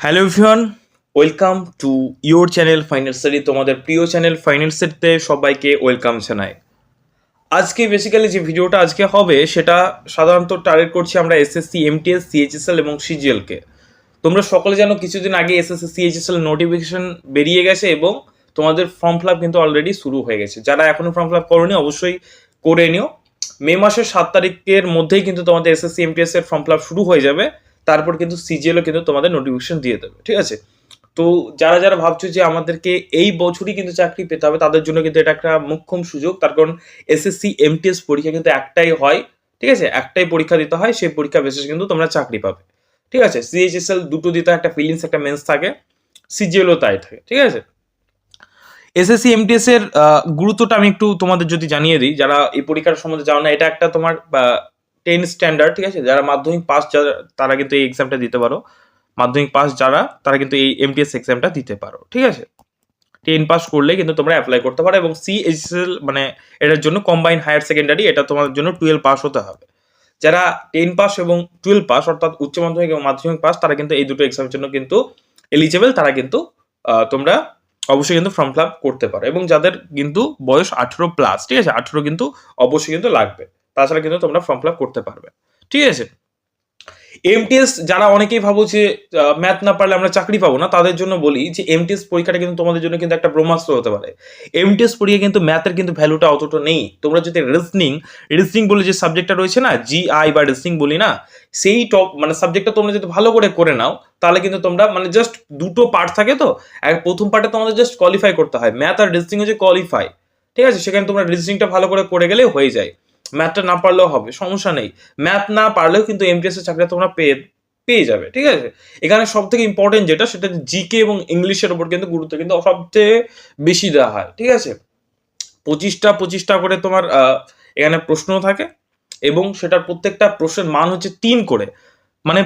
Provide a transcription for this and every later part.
Hello everyone welcome to your channel study তোমাদের প্রিয় channel final স্টাডিতে সবাইকে ওয়েলকাম জানাই। আজকে বেসিক্যালি যে ভিডিওটা আজকে হবে, সেটা সাধারণত টার্গেট করছি আমরা এসএসসি এমটিএস সিএইচএসএল এবং সিজিএলকে তোমরা সকলে জানো কিছুদিন আগে এসএসসি সিএইচএসএল নোটিফিকেশন বেরিয়ে গেছে এবং তোমাদের ফর্ম ফিল কিন্তু অলরেডি শুরু হয়ে গেছে। যারা এখনও ফর্ম ফিল আপ করোনি, অবশ্যই করে নিও। মে মাসের সাত তারিখের মধ্যেই কিন্তু তোমাদের এসএসসি এমটিএস এর ফর্ম ফিল আপ শুরু হয়ে যাবে। তারপর কিন্তু সিজিএলও কিন্তু তোমাদের নোটিফিকেশন দিয়ে দেবে, ঠিক আছে? তো যারা যারা ভাবছ যে আমাদেরকে এই বছরই কিন্তু চাকরি পেতে হবে, তাদের জন্য কিন্তু এটা একটা মুখ্যম সুযোগ। তার কারণ এসএসসি এমটিএস পরীক্ষা কিন্তু একটাই হয়, ঠিক আছে? একটাই পরীক্ষা দিতে হয়, সেই পরীক্ষা বেসিস কিন্তু তোমরা চাকরি পাবে, ঠিক আছে? সিএইচএসএল দুটো দিতে একটা ফিলিংস একটা মেন্স থাকে সিজিএলও তাই থাকে, ঠিক আছে? এসএসসি এমটিএস এর গুরুত্বটা আমি একটু তোমাদের যদি জানিয়ে দিই, যারা এই পরীক্ষার সম্বন্ধে জানো না, এটা একটা তোমার টেন স্ট্যান্ডার্ড, ঠিক আছে? যারা মাধ্যমিক পাস যারা তারা কিন্তু এই এক্সামটা দিতে পারো। মাধ্যমিক পাস যারা, তারা কিন্তু এই এমটিএস এক্সামটা দিতে পারো, ঠিক আছে? টেন পাস করলে কিন্তু তোমরা অ্যাপ্লাই করতে পারো এবং সিএইচএসএল মানে এটার জন্য কম্বাইন হায়ার সেকেন্ডারি এটা তোমার জন্য টুয়েলভ পাস হতে হবে। যারা টেন পাস এবং টুয়েলভ পাস অর্থাৎ উচ্চ মাধ্যমিক এবং মাধ্যমিক পাস, তারা কিন্তু এই দুটো এক্সামের জন্য কিন্তু এলিজেবল তারা কিন্তু তোমরা অবশ্যই কিন্তু ফর্ম ফিল করতে পারো। এবং যাদের কিন্তু বয়স আঠেরো প্লাস ঠিক আছে? আঠেরো কিন্তু অবশ্যই কিন্তু লাগবে। তাছাড়া কিন্তু তোমরা ফর্ম ফিল করতে পারবে। ঠিক আছে? এমটিএস যারা অনেকেই ভাবো যে ম্যাথ না পারলে আমরা চাকরি পাবো না, তাদের জন্য বলি যে এমটিএস পরীক্ষাটা কিন্তু তোমাদের জন্য কিন্তু একটা ব্রহ্মাস্ত্র হতে পারে। এমটিএস পরীক্ষা কিন্তু ম্যাথের কিন্তু ভ্যালুটা অতটা নেই। তোমরা যদি রিজনিং রিজনিং বলে যে সাবজেক্টটা রয়েছে না জিআই বা রিজনিং বলি না, সেই টপ মানে সাবজেক্টটা তোমরা যদি ভালো করে করে নাও, তাহলে কিন্তু তোমরা মানে জাস্ট দুটো পার্ট থাকে তো, এক প্রথম পার্টে তোমাদের জাস্ট কোয়ালিফাই করতে হয়। ম্যাথ আর রিজনিং হচ্ছে কোয়ালিফাই ঠিক আছে? সেখানে তোমরা রিজনিংটা ভালো করে করে গেলে হয়ে যায়। ম্যাথটা না পারলেও হবে, সমস্যা নেই। ম্যাথ না পারলেও কিন্তু এমটিএস এর চাকরি তোমরা পেয়ে পেয়ে যাবে, ঠিক আছে? এখানে সব থেকে ইম্পর্টেন্ট যেটা, সেটা জিকে এবং ইংলিশের উপর কিন্তু গুরুত্ব কিন্তু সবচেয়ে বেশি দেওয়া হয়, ঠিক আছে? পঁচিশটা পঁচিশটা করে তোমার এখানে প্রশ্ন থাকে এবং সেটার প্রত্যেকটা প্রশ্নের মান হচ্ছে তিন করে। মানে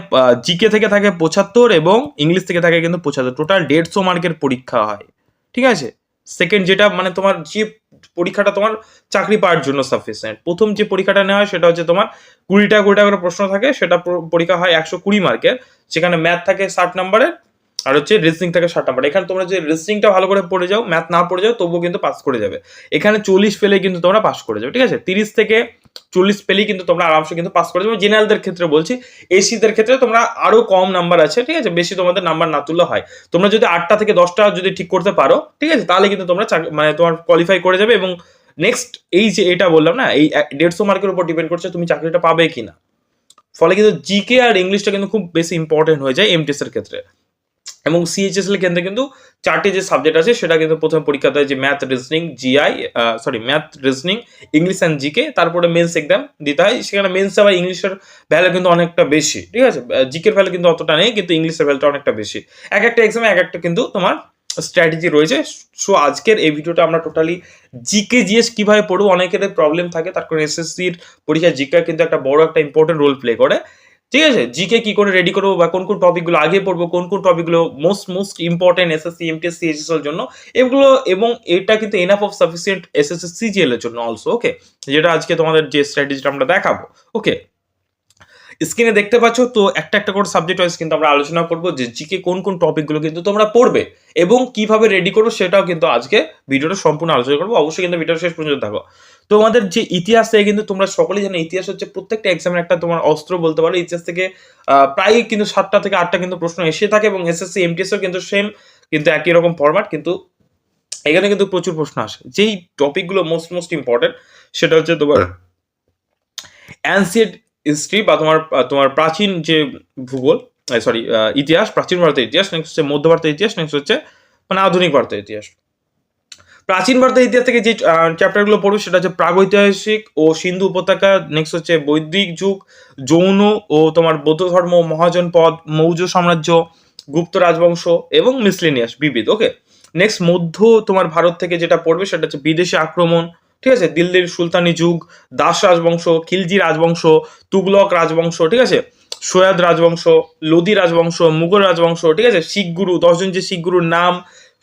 জিকে থেকে থাকে পঁচাত্তর এবং ইংলিশ থেকে থাকে কিন্তু পঁচাত্তর। টোটাল দেড়শো মার্কের পরীক্ষা হয়, ঠিক আছে? সেকেন্ড যেটা মানে তোমার যে পরীক্ষাটা তোমার চাকরি পাওয়ার জন্য সাফিসিয়েন্ট প্রথম যে পরীক্ষাটা নেওয়া হয় সেটা হচ্ছে তোমার কুড়িটা কুড়িটা করে প্রশ্ন থাকে, সেটা পরীক্ষা হয় একশো কুড়ি মার্কের সেখানে ম্যাথ থাকে ষাট নাম্বারের আর হচ্ছে রেসিং থাকে ষাট নাম্বার এখানে তোমরা যে রেসিংটা ভালো করে পড়ে যাও ম্যাথ না পড়ে যাও, তবুও কিন্তু পাস করে যাবে। এখানে চল্লিশ ফেলে কিন্তু তোমরা পাস করে যাবে, ঠিক আছে? তিরিশ থেকে চল্লিশ পেলেই কিন্তু তোমরা আরামসে কিন্তু পাস করে যাবে। জেনারেলদের ক্ষেত্রে বলছি এসিদের ক্ষেত্রে তোমরা আরও কম নাম্বার আছে, ঠিক আছে? বেশি তোমাদের নাম্বার না তুললে হয়। তোমরা যদি আটটা থেকে দশটা যদি ঠিক করতে পারো, ঠিক আছে? তাহলে কিন্তু তোমরা মানে তোমার কোয়ালিফাই করে যাবে এবং নেক্সট এই যে এটা বললাম না, এই দেড়শো মার্কের উপর ডিপেন্ড করছে তুমি চাকরিটা পাবে কিনা। ফলে কিন্তু জিকে আর ইংলিশটা কিন্তু খুব বেশি ইম্পর্টেন্ট হয়ে যায় এমটিএস এর ক্ষেত্রে। এবং সিএইচএস এর কেন্দ্রে কিন্তু চারটে যে সাবজেক্ট আছে, সেটা কিন্তু প্রথম পরীক্ষা দেয় যে math reasoning GI sorry math reasoning English and GK তারপরে মেন্স এক্সাম দিতে হয়। সেখানে মেন্স আবার ইংলিশের ভ্যালু কিন্তু অনেকটা বেশি, ঠিক আছে? জিকের ভ্যালু কিন্তু অতটা নেই, কিন্তু ইংলিশের ভ্যালুটা অনেকটা বেশি। এক একটা এক্সামে এক একটা কিন্তু তোমার স্ট্র্যাটেজি রয়েছে। সো আজকের এই ভিডিওটা আমরা টোটালি জিকে জিএস কীভাবে পড়ব অনেকের প্রবলেম থাকে, তার কারণে এসএসসির পরীক্ষা জিকে কিন্তু একটা বড় একটা ইম্পর্টেন্ট রোল প্লে করে। ঠিক আছে? জিকে কি করে রেডি করব বা কোন কোন টপিকগুলো আগে পড়ব, কোন কোন টপিকগুলো most most important SSC MTS CSS এর জন্য, এগুলো এবং এটা কিন্তু enough of sufficient SSC CGL এর জন্য অলসো ওকে যেটা আজকে তোমাদের যে স্ট্র্যাটেজিটা আমরা দেখাবো ওকে স্ক্রিনে দেখতে পাচ্ছ তো একটা একটা করে সাবজেক্ট ওয়াইজ কিন্তু আমরা আলোচনা করব যে জিকে কোন কোন টপিকগুলো কিন্তু তোমরা পড়বে এবং কীভাবে রেডি করব সেটাও কিন্তু আজকে ভিডিওটা সম্পূর্ণ আলোচনা করব। অবশ্যই কিন্তু ভিডিওটা শেষ পর্যন্ত থাকো। তোমাদের যে ইতিহাস থেকে কিন্তু তোমরা সকলেই জানো ইতিহাস হচ্ছে প্রত্যেকটা এক্সামের একটা তোমার অস্ত্র বলতে পারো। ইতিহাস থেকে আহ, প্রায় কিন্তু সাতটা থেকে আটটা কিন্তু প্রশ্ন এসে থাকে এবং এসএসসি এমটিএসও কিন্তু সেম কিন্তু একই রকম ফরম্যাট কিন্তু এখানে কিন্তু প্রচুর প্রশ্ন আসে। যেই টপিকগুলো মোস্ট মোস্ট ইম্পর্টেন্ট সেটা হচ্ছে তোমার অ্যান্সিয়েন্ট হিস্ট্রি বা তোমার তোমার প্রাচীন যে ভূগোল সরি ইতিহাস প্রাচীন ভারতের ইতিহাস নেক্সট হচ্ছে মধ্য ভারতের ইতিহাস নেক্সট হচ্ছে মানে আধুনিক ভারতের ইতিহাস। প্রাচীন ভারতের ইতিহাস থেকে যে চ্যাপ্টারগুলো পড়বে সেটা হচ্ছে প্রাগৈতিহাসিক ও সিন্ধু উপত্যকা নেক্সট হচ্ছে বৈদিক যুগ, যৌন ও তোমার বৌদ্ধ ধর্ম, মহাজন পদ, মৌর্য সাম্রাজ্য, গুপ্ত রাজবংশ এবং মিসলেনিয়াস বিবিধ ওকে নেক্সট মধ্য তোমার ভারত থেকে যেটা পড়বে সেটা হচ্ছে বিদেশি আক্রমণ, ঠিক আছে? দিল্লির সুলতানি যুগ, দাস রাজবংশ, খিলজি রাজবংশ, তুগলক রাজবংশ, ঠিক আছে? সৈয়দ রাজবংশ, লোদি রাজবংশ, মুঘল রাজবংশ, ঠিক আছে? শিখ গুরু দশজন যে শিখ গুরুর নাম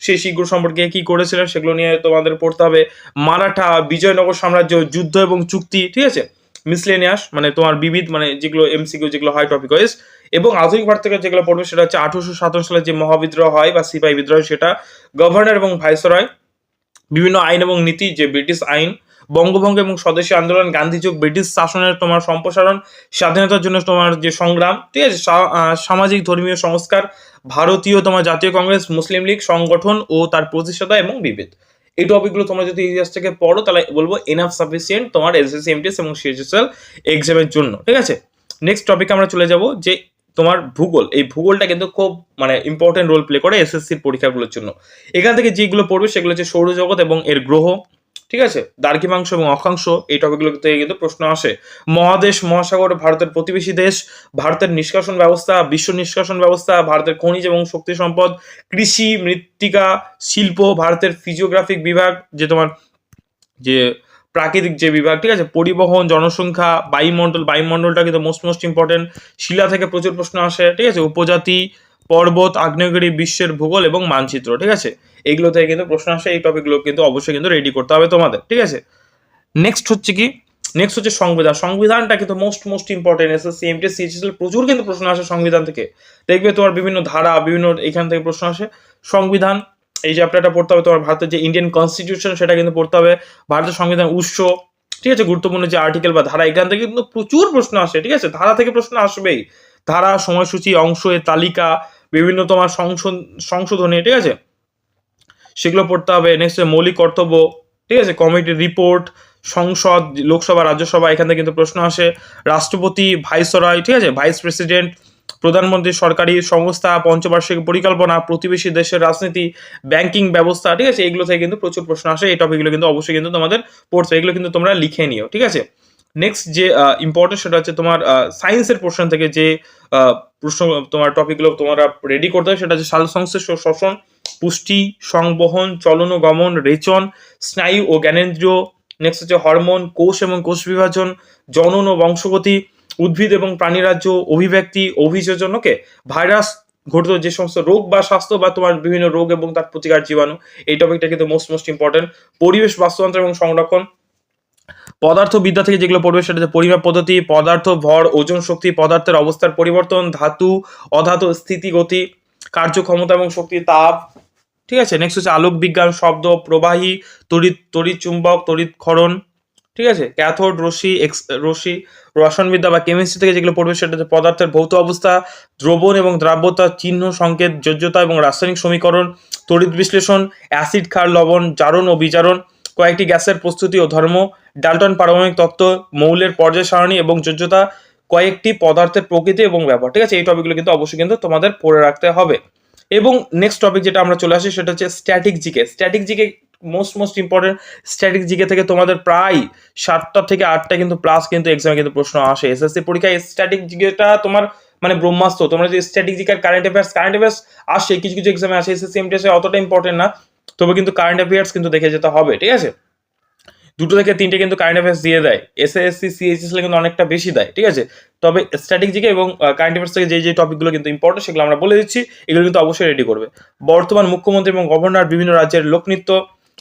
সেই শীঘ্র সম্পর্কে কি করেছিলেন সেগুলো নিয়ে তোমাদের পড়তে হবে। মারাঠা, বিজয়নগর সাম্রাজ্য, যুদ্ধ এবং চুক্তি, ঠিক আছে? মিসলেনিয়াস মানে তোমার বিবিধ মানে যেগুলো এমসিকিউ যেগুলো হয় টপিক ওয়াইজ এবং আধুনিক ভারত থেকে যেগুলো পড়বে সেটা হচ্ছে আঠারোশো সাতান্ন সালে যে মহাবিদ্রোহ হয় বা সিপাহী বিদ্রোহ সেটা গভর্নর এবং ভাইসরয় বিভিন্ন আইন এবং নীতি, যে ব্রিটিশ আইন বঙ্গভঙ্গ এবং স্বদেশী আন্দোলন গান্ধী যুগ ব্রিটিশ শাসনের তোমার সম্প্রসারণ, স্বাধীনতার জন্য তোমার যে সংগ্রাম, ঠিক আছে? সামাজিক, ধর্মীয় সংস্কার, ভারতীয় তোমার জাতীয় কংগ্রেস, মুসলিম লীগ সংগঠন ও তার প্রতিষ্ঠাতা এবং বিভেদ এই টপিকগুলো তোমরা যদি ইতিহাস থেকে পড়ো, তাহলে বলব এনাফ সাফিসিয়েন্ট তোমার এসএসসি এমটিএস এবং সিএইচএসএল এক্সামের জন্য, ঠিক আছে? নেক্সট টপিকে আমরা চলে যাব যে তোমার ভূগোল। এই ভূগোলটা কিন্তু খুব মানে ইম্পর্টেন্ট রোল প্লে করে এসএসসির পরীক্ষাগুলোর জন্য। এখান থেকে যেগুলো পড়বে সেগুলো হচ্ছে সৌরজগৎ এবং এর গ্রহ। ঠিক আছে? দ্রাঘিমাংশ এবং অক্ষাংশ এই টপিকগুলো থেকে কিন্তু প্রশ্ন আসে। মহাদেশ, মহাসাগর, ভারতের প্রতিবেশী দেশ, ভারতের নিষ্কাশন ব্যবস্থা, বিশ্ব নিষ্কাশন ব্যবস্থা, ভারতের খনিজ এবং শক্তি সম্পদ, কৃষি, মৃত্তিকা, শিল্প, ভারতের ফিজিওগ্রাফিক বিভাগ, যে তোমার যে প্রাকৃতিক যে বিভাগ, ঠিক আছে? পরিবহন, জনসংখ্যা, বায়ুমণ্ডল, বায়ুমণ্ডলটা কিন্তু মোস্ট মোস্ট ইম্পর্টেন্ট শিলা থেকে প্রচুর প্রশ্ন আসে, ঠিক আছে? উপজাতি পর্বত, আগ্নেয়গিরি, বিশ্বের ভূগোল এবং মানচিত্র, ঠিক আছে? এইগুলো থেকে কিন্তু প্রশ্ন আসে, এই টপিকগুলো কিন্তু অবশ্যই কিন্তু রেডি করতে হবে তোমাদের, ঠিক আছে? নেক্সট হচ্ছে কি? নেক্সট হচ্ছে সংবিধান। সংবিধানটা কিন্তু most most important SSC MTS CHSL প্রচুর কিন্তু প্রশ্ন আসে সংবিধান থেকে। দেখবে তোমার বিভিন্ন ধারা, বিভিন্ন এখান থেকে প্রশ্ন আসে। সংবিধান, এই চ্যাপ্টারটা পড়তে হবে, তোমার ভারতের যে ইন্ডিয়ান কনস্টিটিউশন সেটা কিন্তু পড়তে হবে। ভারতের সংবিধান উৎস, ঠিক আছে? গুরুত্বপূর্ণ যে আর্টিকেল বা ধারা, এখান থেকে কিন্তু প্রচুর প্রশ্ন আসে, ঠিক আছে? ধারা থেকে প্রশ্ন আসবেই। ধারা, সময়সূচি, অংশ, এর তালিকা বিভিন্ন তোমার সংশোধন, ঠিক আছে? সেগুলো পড়তে হবে। নেক্সট মৌলিক কর্তব্য, ঠিক আছে? কমিটির রিপোর্ট সংসদ, লোকসভা, রাজ্যসভা, এখান থেকে কিন্তু প্রশ্ন আসে। রাষ্ট্রপতি, ভাইসরয়, ঠিক আছে? ভাইস প্রেসিডেন্ট প্রধানমন্ত্রী, সরকারি সংস্থা, পঞ্চবার্ষিক পরিকল্পনা, প্রতিবেশী দেশের রাজনীতি ব্যাংকিং ব্যবস্থা, ঠিক আছে? এগুলো থেকে কিন্তু প্রচুর প্রশ্ন আসে। এই টপিকগুলো কিন্তু অবশ্যই কিন্তু তোমাদের হবে। এগুলো কিন্তু তোমরা লিখে নিও, ঠিক আছে? নেক্সট যে ইম্পর্টেন্ট সেটা হচ্ছে তোমার সায়েন্সের পোর্শন থেকে যে প্রশ্ন, তোমার টপিকগুলো তোমরা রেডি করতে হবে, সেটা হচ্ছে সাল সংশ্লেষ শ্বসন পুষ্টি, সংবহন, চলন গমন, রেচন, স্নায়ু ও জ্ঞানেন্দ্রিয় নেক্সট হচ্ছে হরমোন কোষ এবং কোষ বিভাজন, জনন ও বংশগতি, উদ্ভিদ এবং প্রাণীরাজ্য, অভিব্যক্তি, অভিযোজন ওকে ভাইরাস ঘটিত যে সমস্ত রোগ বা স্বাস্থ্য বা তোমার বিভিন্ন রোগ এবং তার প্রতিকার জীবাণু, এই টপিকটা কিন্তু মোস্ট মোস্ট ইম্পর্টেন্ট পরিবেশ, বাস্তুতন্ত্র এবং সংরক্ষণ পদার্থবিদ্যা থেকে যেগুলো পড়বে সেটা হচ্ছে পরিমাপ পদ্ধতি, পদার্থ, ভর, ওজন শক্তি, পদার্থের অবস্থার পরিবর্তন, ধাতু, অধাতু, স্থিতি, গতি, কার্যক্ষমতা এবং শক্তি, তাপ। ঠিক আছে? নেক্সট হচ্ছে আলোক বিজ্ঞান, শব্দ, প্রবাহী, তড়িৎ তড়িৎ চুম্বক, তড়িৎ ক্ষরণ। ঠিক আছে? ক্যাথোড রশ্মি এক্স রশ্মি, রসায়নবিদ্যা বা কেমিস্ট্রি থেকে যেগুলো পড়বে সেটা হচ্ছে পদার্থের ভৌত অবস্থা, দ্রবণ এবং দ্রাব্যতা, চিহ্ন, সংকেত, যোজ্যতা এবং রাসায়নিক সমীকরণ, তড়িৎ বিশ্লেষণ অ্যাসিড ক্ষার, লবণ, জারণ ও বিজারণ, কয়েকটি গ্যাসের প্রস্তুতি ও ধর্ম। ডাল্টন পারমাণবিক তত্ত্ব, মৌলের পর্যায় সারণী এবং যোজ্যতা কয়েকটি পদার্থের প্রকৃতি এবং ব্যবহার। ঠিক আছে? এই টপিকগুলো কিন্তু অবশ্যই কিন্তু তোমাদের পড়ে রাখতে হবে। এবং নেক্সট টপিক যেটা আমরা চলে আসি সেটা হচ্ছে static GK static GK most most important static GK থেকে তোমাদের প্রায় সাতটা থেকে আটটা কিন্তু প্লাস কিন্তু এক্সামে কিন্তু প্রশ্ন আসে। এসএসসি পরীক্ষায় স্ট্যাটিক জিকেটা তোমার মানে ব্রহ্মাস্ত্র। তোমরা যে স্ট্যাটিক জিকার কারেন্ট অ্যাফেয়ার্স কারেন্ট অ্যাফেয়ার্স আসে, কিছু কিছু এক্সামে আসে এসএসসি এমটিএস অতটা ইম্পর্টেন্ট না। তবে কিন্তু কারেন্ট অ্যাফেয়ার্স কিন্তু দেখে যেতে হবে। ঠিক আছে? দুটো থেকে তিনটে কিন্তু কারেন্ট অ্যাফেয়ার্স দিয়ে দেয়। এসএসসি সিএইচএস কিন্তু অনেকটা বেশি দেয়, ঠিক আছে? তবে স্ট্র্যাটেজিকে এবং কারেন্ট অ্যাফেয়ার্স থেকে যে যে টপিকগুলো কিন্তু ইম্পর্টেন্ট সেগুলো আমরা বলে দিচ্ছি, এগুলো কিন্তু অবশ্যই রেডি করবে। বর্তমান মুখ্যমন্ত্রী এবং গভর্নর বিভিন্ন রাজ্যের লোকনৃত্য,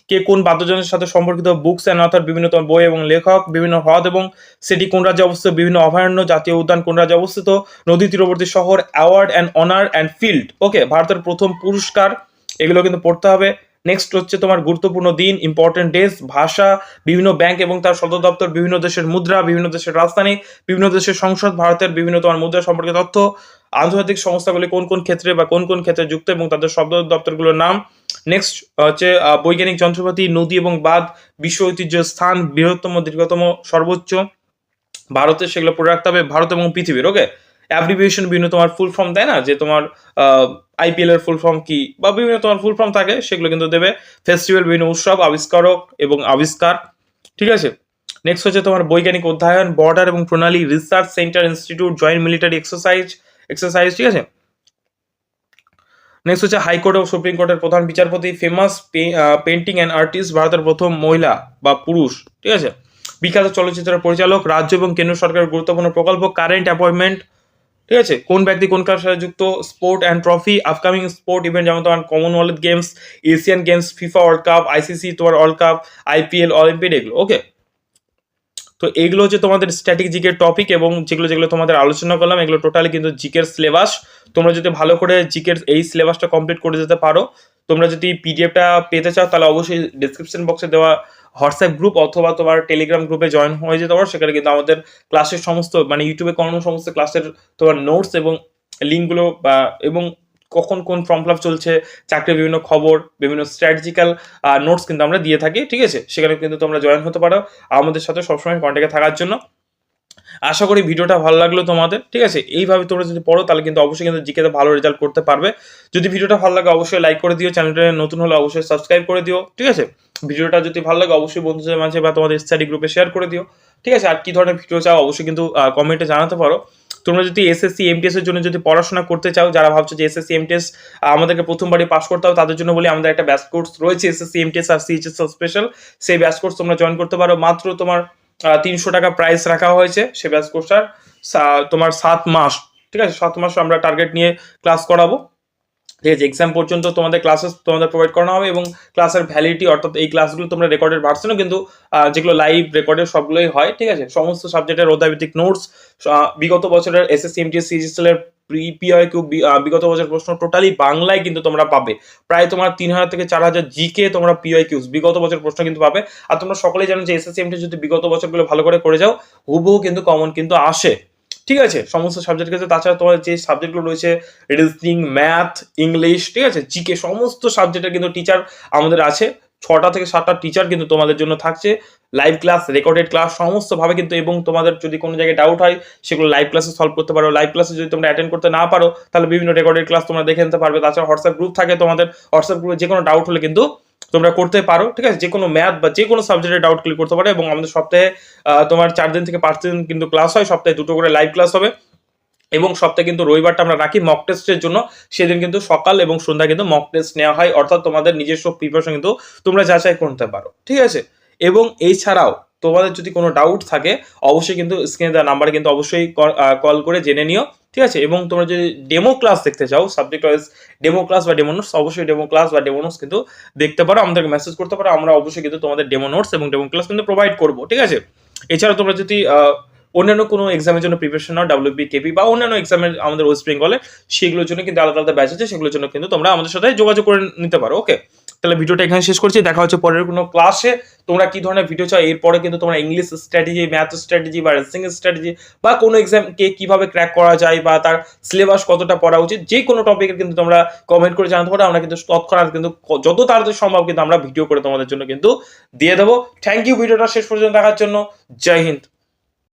কে কোন বাদ্যযন্ত্রের সাথে সম্পর্কিত বুকস অ্যান্ড অথার বিভিন্ন বই এবং লেখক, বিভিন্ন হ্রদ এবং সেটি কোন রাজ্যে অবস্থিত, বিভিন্ন অভয়ারণ্য, জাতীয় উদ্যান কোন রাজ্যে অবস্থিত, নদী তীরবর্তী শহর award and honour and field okay ভারতের প্রথম পুরস্কার, এগুলো কিন্তু পড়তে হবে। নেক্সট হচ্ছে তোমার গুরুত্বপূর্ণ দিন ইম্পর্টেন্ট ডেজ ভাষা, বিভিন্ন ব্যাংক এবং তার সদর দপ্তর, বিভিন্ন দেশের মুদ্রা, বিভিন্ন দেশের রাজধানী, বিভিন্ন দেশের সংসদ, ভারতের বিভিন্ন তোমার মুদ্রা সম্পর্কে তথ্য, আন্তর্জাতিক সংস্থাগুলি কোন কোন ক্ষেত্রে বা কোন কোন ক্ষেত্রে যুক্ত এবং তাদের সদর দপ্তরগুলোর নাম। নেক্সট হচ্ছে বৈজ্ঞানিক যন্ত্রপাতি, নদী এবং বাঁধ, বিশ্ব ঐতিহ্য স্থান, বৃহত্তম, দীর্ঘতম, সর্বোচ্চ। ভারতের সেগুলো পড়ে রাখতে হবে, ভারত এবং পৃথিবীর ওকে অ্যাব্রিভিয়েশন বিভিন্ন তোমার ফুল ফর্ম দেয় না? যে তোমার আইপিএল এর ফুল ফর্ম কি, বা বিভিন্ন তোমার ফুল ফর্ম থাকে, সেগুলো কিন্তু দেবে। ফেস্টিভ্যাল বিভিন্ন উৎসব, আবিষ্কারক এবং আবিষ্কার, ঠিক আছে? নেক্সট হচ্ছে তোমার বৈজ্ঞানিক অধ্যয়ন বর্ডার এবং প্রণালী research centre institute joint military exercise exercise ঠিক আছে? নেক্সট হচ্ছে হাইকোর্ট ও সুপ্রিম কোর্টের প্রধান বিচারপতি ফেমাস পেন্টিং অ্যান্ড আর্টিস্ট ভারতের প্রথম মহিলা বা পুরুষ, ঠিক আছে? বিখ্যাত চলচ্চিত্রের পরিচালক, রাজ্য এবং কেন্দ্র সরকারের গুরুত্বপূর্ণ প্রকল্প কারেন্ট অ্যাপয়েন্টমেন্ট ঠিক আছে? কোন ব্যক্তি, কোন কার সাথে যুক্ত? Sport and trophy upcoming sport event যেমন তোমার Commonwealth Games Asian Games FIFA World Cup ICC তোমার ওয়ার্ল্ড কাপ আইপিএল অলিম্পিক এগুলো ওকে তো এগুলো হচ্ছে তোমাদের স্ট্যাটিক জিকের টপিক এবং যেগুলো যেগুলো তোমাদের আলোচনা করলাম, এগুলো টোটালি কিন্তু জিকের সিলেবাস তোমরা যদি ভালো করে জিকের এই সিলেবাসটা কমপ্লিট করে যেতে পারো, তোমরা যদি পিডিএফটা পেতে চাও, তাহলে অবশ্যই ডিসক্রিপশন বক্সে দেওয়া হোয়াটসঅ্যাপ গ্রুপ অথবা তোমার টেলিগ্রাম গ্রুপে জয়েন হয়ে যেতে পারো। সেখানে কিন্তু আমাদের ক্লাসের সমস্ত মানে ইউটিউবে করানো সমস্ত ক্লাসের তোমার নোটস এবং লিঙ্কগুলো বা, এবং কখন কোন ফর্ম ফিল চলছে, চাকরির বিভিন্ন খবর, বিভিন্ন স্ট্র্যাটেজিক্যাল নোটস কিন্তু আমরা দিয়ে থাকি, ঠিক আছে? সেখানে কিন্তু তোমরা জয়েন হতে পারো। আমাদের সাথে সবসময় কন্ট্যাক্টে থাকার জন্য। আশা করি ভিডিওটা ভালো লাগল তোমাদের, ঠিক আছে? এইভাবে তোমরা যদি পড়ো, তাহলে কিন্তু অবশ্যই কিন্তু জিকেতে ভালো রেজাল্ট করতে পারবে। যদি ভিডিওটা ভালো লাগে, অবশ্যই লাইক করে দিও। চ্যানেলটা নতুন হলে অবশ্যই সাবস্ক্রাইব করে দিও, ঠিক আছে? ভিডিওটা যদি ভালো লাগে, অবশ্যই বন্ধুদের মাঝে বা তোমাদের স্টাডি গ্রুপে শেয়ার করে দিও, ঠিক আছে? আর কি ধরনের ভিডিও চাও, অবশ্যই কিন্তু কমেন্টে জানাতে পারো। তোমরা যদি এসএসসি এমটিএস এর জন্য যদি পড়াশোনা করতে চাও, যারা ভাবছ যে এসএসসি এমটিএস আমাদেরকে প্রথমবারই পাস করতে হবে, তাদের জন্য বলি, আমাদের একটা ব্যাস কোর্স রয়েছে এসএসসি এমটিএস আর সিএইচএস স্পেশাল সেই ব্যাস কোর্স তোমরা জয়েন করতে পারো। মাত্র তোমার তিনশো টাকা প্রাইস রাখা হয়েছে সে ব্যাস কোর্সটার তোমার সাত মাস, ঠিক আছে? সাত মাস আমরা টার্গেট নিয়ে ক্লাস করাবো। ঠিক আছে এক্সাম পর্যন্ত তোমাদের ক্লাসেস তোমাদের প্রোভাইড করানো হবে এবং ক্লাসের ভ্যালিডিটি অর্থাৎ এই ক্লাসগুলো তোমরা রেকর্ডের ভার্সনও কিন্তু যেগুলো লাইভ রেকর্ডের সবগুলোই হয়, ঠিক আছে? সমস্ত সাবজেক্টের অধ্যায়ভিত্তিক নোটস বিগত বছরের এস এস এমটিএস সিজিএসএল এর পিআই কিউ বিগত বছর প্রশ্ন টোটালি বাংলায় কিন্তু তোমরা পাবে। প্রায় তোমার তিন হাজার থেকে চার হাজার জিকে তোমরা পিআই কিউজ বিগত বছর প্রশ্ন কিন্তু পাবে। আর তোমরা সকলেই জানো যে এসএসসি এমটি যদি বিগত বছরগুলো ভালো করে করে যাও, হুবহু কিন্তু কমন কিন্তু আসে। ঠিক আছে? সমস্ত সাবজেক্ট ক্ষেত্রে তাছাড়া তোমার যে সাবজেক্টগুলো রয়েছে রিজনিং ম্যাথ ইংলিশ ঠিক আছে? জিকে সমস্ত সাবজেক্টের কিন্তু টিচার আমাদের আছে। ছটা থেকে সাতটা টিচার কিন্তু তোমাদের জন্য থাকছে। লাইভ ক্লাস রেকর্ডেড ক্লাস সমস্তভাবে কিন্তু এবং তোমাদের যদি কোনো জায়গায় ডাউট হয়, সেগুলো লাইভ ক্লাসে সলভ করতে পারো। লাইভ ক্লাসে যদি তোমরা অ্যাটেন্ড করতে না পারো, তাহলে বিভিন্ন রেকর্ডেড ক্লাস তোমরা দেখে নিতে পারবে। তাছাড়া হোয়াটসঅ্যাপ গ্রুপ থাকে তোমাদের। হোয়াটসঅ্যাপ গ্রুপে যে কোনো ডাউট হলে কিন্তু তোমরা করতে পারো, ঠিক আছে? যে কোনো ম্যাথ বা যে কোনো সাবজেক্টে ডাউট ক্লিক করতে পারো এবং আমাদের সপ্তাহে তোমার চার দিন থেকে পাঁচ দিন কিন্তু ক্লাস হয়, সপ্তাহে দুটো করে লাইভ ক্লাস হবে এবং সপ্তাহে কিন্তু রবিবারটা আমরা রাখি মক টেস্টের জন্য। সেদিন কিন্তু সকাল এবং সন্ধ্যা কিন্তু মক টেস্ট নেওয়া হয়, অর্থাৎ তোমাদের নিজস্ব প্রিপারেশন কিন্তু তোমরা যাচাই করতে পারো, ঠিক আছে? এবং এছাড়াও তোমাদের যদি কোনো ডাউট থাকে, অবশ্যই কিন্তু স্ক্রিনে দেওয়া নাম্বারে কিন্তু অবশ্যই কল করে জেনে নিও। ঠিক আছে? এবং তোমরা যদি ডেমো ক্লাস দেখতে চাও সাবজেক্ট ওয়াইজ ডেমো ক্লাস বা ডেমো নোটস অবশ্যই ডেমো ক্লাস বা ডেমো নোটস কিন্তু দেখতে পারো, আমাদেরকে মেসেজ করতে পারো, আমরা অবশ্যই কিন্তু তোমাদের ডেমো নোটস এবং ডেমো ক্লাস কিন্তু প্রোভাইড করব, ঠিক আছে? এছাড়া তোমরা যদি অন্যান্য কোনো এক্সামের জন্য প্রিপারেশন নাও ডাব্লিউবি কেপি বা অন্যান্য এক্সামের আমাদের ওয়েস্ট বেঙ্গলে সেগুলোর জন্য কিন্তু আলাদা আলাদা ব্যাচ আছে, সেগুলোর জন্য কিন্তু তোমরা আমাদের সাথে যোগাযোগ করে নিতে পারো ওকে তাহলে ভিডিওটা এখানে শেষ করছি। দেখা হচ্ছে পরের কোনো ক্লাসে তোমরা কি ধরনের ভিডিও চাও? এরপরে কিন্তু তোমরা ইংলিশ স্ট্র্যাটেজি ম্যাথ স্ট্র্যাটেজি বা রেসিং স্ট্র্যাটেজি বা কোনো এক্সামকে কীভাবে ক্র্যাক করা যায় বা তার সিলেবাস কতটা পড়া উচিত, যে কোনো টপিকের কিন্তু তোমরা কমেন্ট করে জানতে পারো। আমরা কিন্তু তৎক্ষণাৎ কিন্তু যত তাড়াতাড়ি সম্ভব কিন্তু আমরা ভিডিও করে তোমাদের জন্য কিন্তু দিয়ে দেবো। থ্যাংক ইউ ভিডিওটা শেষ পর্যন্ত দেখার জন্য। জয় হিন্দ।